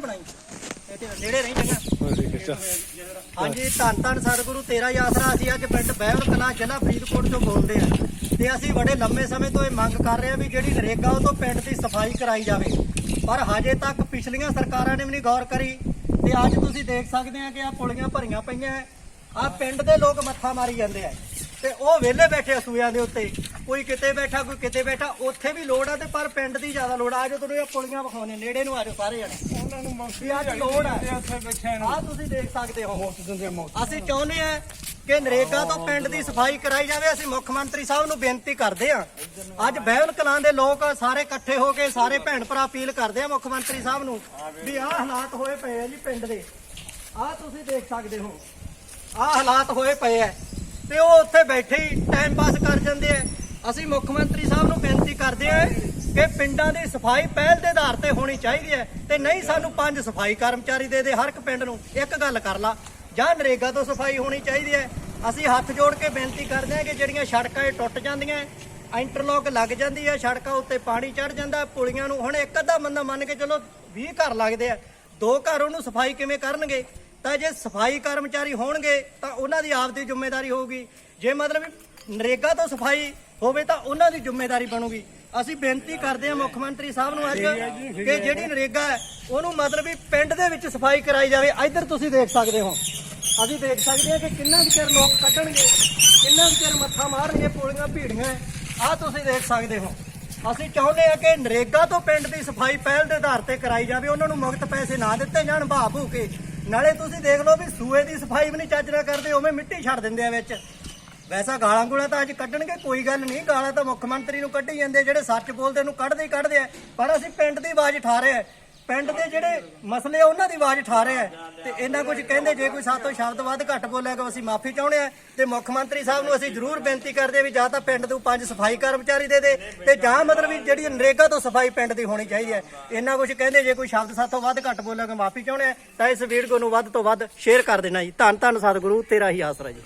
ਬਣਾਈ। ਨੇੜੇ ਚੰਗਾ ਹਾਂਜੀ ਧੰਨ ਧੰਨ ਸਤਿਗੁਰੂ ਤੇਰਾ ਹੀ ਆਸਰਾ ਅਸੀਂ ਅੱਜ ਪਿੰਡ ਬਹਿਵਲ ਕਲਾਂ ਜ਼ਿਲ੍ਹਾ ਫਰੀਦਕੋਟ ਤੋਂ ਬੋਲਦੇ ਆ ਤੇ ਅਸੀਂ ਬੜੇ ਲੰਮੇ ਸਮੇਂ ਤੋਂ ਇਹ ਮੰਗ ਕਰ ਰਹੇ ਆ ਵੀ ਜਿਹੜੀ ਨਰੇਗਾ ਉਹ ਤੋਂ ਪਿੰਡ ਦੀ ਸਫ਼ਾਈ ਕਰਾਈ ਜਾਵੇ। ਪਰ ਹਜੇ ਤੱਕ ਪਿਛਲੀਆਂ ਸਰਕਾਰਾਂ ਨੇ ਵੀ ਨਹੀਂ ਗੌਰ ਕਰੀ। ਤੇ ਅੱਜ ਤੁਸੀਂ ਦੇਖ ਸਕਦੇ ਆ ਕਿ ਆ ਪੁਲੀਆਂ ਭਰੀਆਂ ਪਈਆਂ ਆ ਪਿੰਡ ਦੇ ਲੋਕ ਮੱਥਾ ਮਾਰੀ ਜਾਂਦੇ ਆ। ਤੇ ਉਹ ਵਿਹਲੇ ਬੈਠੇ ਸੂਆਂ ਦੇ ਉੱਤੇ। ਕੋਈ ਕਿਤੇ ਬੈਠਾ ਕੋਈ ਕਿਤੇ ਬੈਠਾ ਉੱਥੇ ਵੀ ਲੋੜ ਆ ਤੇ ਪਰ ਪਿੰਡ ਦੀ ਜ਼ਿਆਦਾ ਲੋੜ ਆ। ਆਜੋ ਤੁਹਾਨੂੰ ਇਹ ਪੁਲੀਆਂ ਵਿਖਾਉਣੇ ਨੇੜੇ ਨੂੰ ਆਜੋ ਸਾਰੇ ਜਣੇ। ਉਹਨਾਂ ਨੂੰ ਮੁਕਤ ਵੀ ਅੱਜ ਲੋੜ ਆ। ਉੱਥੇ ਬੈਠਿਆਂ ਨੂੰ। ਆ ਤੁਸੀਂ ਦੇਖ ਸਕਦੇ ਹੋ। ਮੁਕਤ ਦਿੰਦੇ ਮੁਕਤ ਅਸੀਂ ਚਾਹੁੰਦੇ ਆ ਕਿ ਨਰੇਗਾ ਤੋਂ ਪਿੰਡ ਦੀ ਸਫ਼ਾਈ ਕਰਾਈ ਜਾਵੇ। ਅਸੀਂ ਮੁੱਖ ਮੰਤਰੀ ਸਾਹਿਬ ਨੂੰ ਬੇਨਤੀ ਕਰਦੇ ਆ ਅੱਜ ਬਹਿਲ ਕਲਾਂ ਦੇ ਲੋਕ ਸਾਰੇ ਇਕੱਠੇ ਹੋ ਕੇ ਸਾਰੇ ਭੈਣ ਭਰਾ ਅਪੀਲ ਕਰਦੇ ਆ ਮੁੱਖ ਮੰਤਰੀ ਸਾਹਿਬ ਨੂੰ ਵੀ ਆਹ ਹਾਲਾਤ ਹੋਏ ਪਏ ਆ ਜੀ ਪਿੰਡ ਦੇ। ਆਹ ਤੁਸੀਂ ਦੇਖ ਸਕਦੇ ਹੋ। ਆਹ ਹਾਲਾਤ ਹੋਏ ਪਏ ਆ। ਤੇ ਉਹ ਉੱਥੇ ਬੈਠੇ ਹੀ ਟਾਈਮ ਪਾਸ ਕਰ ਜਾਂਦੇ ਆ ਅਸੀਂ ਮੁੱਖ ਮੰਤਰੀ ਸਾਹਿਬ ਨੂੰ ਬੇਨਤੀ ਕਰਦੇ ਹਾਂ ਕਿ ਪਿੰਡਾਂ ਦੀ ਸਫ਼ਾਈ ਪਹਿਲ ਦੇ ਆਧਾਰ ਤੇ ਹੋਣੀ ਚਾਹੀਦੀ ਹੈ ਤੇ ਨਹੀਂ ਸਾਨੂੰ ਪੰਜ ਸਫ਼ਾਈ ਕਰਮਚਾਰੀ ਦੇ ਦੇ ਹਰ ਇੱਕ ਪਿੰਡ ਨੂੰ, ਇੱਕ ਗੱਲ ਕਰ ਲਾ। ਜਾਂ ਨਰੇਗਾ ਤੋਂ ਸਫ਼ਾਈ ਹੋਣੀ ਚਾਹੀਦੀ ਹੈ। ਅਸੀਂ ਹੱਥ ਜੋੜ ਕੇ ਬੇਨਤੀ ਕਰਦੇ ਹਾਂ ਕਿ ਜਿਹੜੀਆਂ ਸੜਕਾਂ ਇਹ ਟੁੱਟ ਜਾਂਦੀਆਂ, ਇੰਟਰਲੋਕ ਲੱਗ ਜਾਂਦੀ ਹੈ, ਸੜਕਾਂ ਉੱਤੇ ਪਾਣੀ ਚੜ ਜਾਂਦਾ, ਪੁਲੀਆਂ ਨੂੰ ਹੁਣ ਇੱਕ ਅੱਧਾ ਬੰਦਾ ਮੰਨ ਕੇ ਚਲੋ 20 ਘਰ ਲੱਗਦੇ ਆ, ਦੋ ਘਰ ਉਹਨੂੰ ਸਫ਼ਾਈ ਕਿਵੇਂ ਕਰਨਗੇ? ਤਾਂ ਜੇ ਸਫ਼ਾਈ ਕਰਮਚਾਰੀ ਹੋਣਗੇ, ਤਾਂ ਉਹਨਾਂ ਦੀ ਆਪਦੀ ਜ਼ਿੰਮੇਵਾਰੀ ਹੋਊਗੀ। ਜੇ ਮਤਲਬ ਨਰੇਗਾ ਤੋਂ ਸਫ਼ਾਈ ਹੋਵੇ ਤਾਂ ਉਹਨਾਂ ਦੀ ਜ਼ਿੰਮੇਵਾਰੀ ਬਣੂਗੀ। ਅਸੀਂ ਬੇਨਤੀ ਕਰਦੇ ਹਾਂ ਮੁੱਖ ਮੰਤਰੀ ਸਾਹਿਬ ਨੂੰ ਅੱਜ ਕਿ ਜਿਹੜੀ ਨਰੇਗਾ ਹੈ ਉਹਨੂੰ ਮਤਲਬ ਵੀ ਪਿੰਡ ਦੇ ਵਿੱਚ ਸਫ਼ਾਈ ਕਰਾਈ ਜਾਵੇ। ਇੱਧਰ ਤੁਸੀਂ ਦੇਖ ਸਕਦੇ ਹੋ। ਅਸੀਂ ਦੇਖ ਸਕਦੇ ਹਾਂ ਕਿ ਕਿੰਨਾ ਕੁ ਚਿਰ ਲੋਕ ਕੱਢਣਗੇ ਕਿੰਨਾ ਕੁ ਚਿਰ ਮੱਥਾ ਮਾਰਨਗੇ ਪੋਲੀਆਂ ਭੀੜੀਆਂ। ਆਹ ਤੁਸੀਂ ਦੇਖ ਸਕਦੇ ਹੋ। ਅਸੀਂ ਚਾਹੁੰਦੇ ਹਾਂ ਕਿ ਨਰੇਗਾ ਤੋਂ ਪਿੰਡ ਦੀ ਸਫ਼ਾਈ ਪਹਿਲ ਦੇ ਆਧਾਰ ਤੇ ਕਰਾਈ ਜਾਵੇ। ਉਹਨਾਂ ਨੂੰ ਮੁਕਤ ਪੈਸੇ ਨਾ ਦਿੱਤੇ ਜਾਣ ਭਾਅ ਭੂ ਕੇ ਨਾਲੇ ਤੁਸੀਂ ਦੇਖ ਲਓ ਵੀ ਸੂਏ ਦੀ ਸਫ਼ਾਈ ਵੀ ਨਹੀਂ ਚੱਜ ਨਾਲ ਕਰਦੇ ਉਵੇਂ ਮਿੱਟੀ ਛੱਡ ਦਿੰਦੇ ਆ ਵਿੱਚ। ਵੈਸਾ ਗਾਲਾਂ ਗੁਲਾਂ ਤਾਂ ਅੱਜ ਕੱਢਣਗੇ, ਕੋਈ ਗੱਲ ਨਹੀਂ। ਗਾਲਾਂ ਤਾਂ ਮੁੱਖ ਮੰਤਰੀ ਨੂੰ ਕੱਢੀ ਜਾਂਦੇ ਜਿਹੜੇ ਸੱਚ ਬੋਲਦੇ ਨੂੰ ਕੱਢਦੇ ਹੀ ਕੱਢਦੇ ਆ। ਪਰ ਅਸੀਂ ਪਿੰਡ ਦੀ ਆਵਾਜ਼ ਉਠਾ ਰਹੇ ਆ। ਪਿੰਡ ਦੇ ਜਿਹੜੇ ਮਸਲੇ ਆ, ਉਹਨਾਂ ਦੀ ਆਵਾਜ਼ ਉਠਾ ਰਹੇ ਆ। ਤੇ ਇਹਨਾਂ ਕੁਝ ਕਹਿੰਦੇ, ਜੇ ਕੋਈ ਸਾਤੋਂ ਸ਼ਬਦ ਵੱਧ ਘੱਟ ਬੋਲੇਗਾ ਅਸੀਂ ਮਾਫੀ ਚਾਹੁੰਦੇ ਆ। ਤੇ ਮੁੱਖ ਮੰਤਰੀ ਸਾਹਿਬ ਨੂੰ ਅਸੀਂ ਜ਼ਰੂਰ ਬੇਨਤੀ ਕਰਦੇ ਆ ਵੀ ਜਾਂ ਤਾਂ ਪਿੰਡ ਤੋਂ ਪੰਜ ਸਫ਼ਾਈ ਕਰਮਚਾਰੀ ਦੇ ਦੇ, ਤੇ ਜਾਂ ਮਤਲਬ ਵੀ ਜਿਹੜੀ ਨਰੇਗਾ ਤੋਂ ਸਫ਼ਾਈ ਪਿੰਡ ਦੀ ਹੋਣੀ ਚਾਹੀਦੀ ਹੈ। ਇਹਨਾਂ ਕੁਝ ਕਹਿੰਦੇ, ਜੇ ਕੋਈ ਸ਼ਬਦ ਸਾਤੋਂ ਵੱਧ ਘੱਟ ਬੋਲੇਗਾ ਮਾਫੀ ਚਾਹੁੰਦੇ ਆ। ਤਾਂ ਇਸ ਵੀਡੀਓ ਨੂੰ ਵੱਧ ਤੋਂ ਵੱਧ ਸ਼ੇਅਰ ਕਰ ਦੇਣਾ ਜੀ। ਧੰਨ ਧੰਨ ਸਤਿਗੁਰੂ, ਤੇਰਾ ਹੀ ਆਸਰਾ ਜੀ।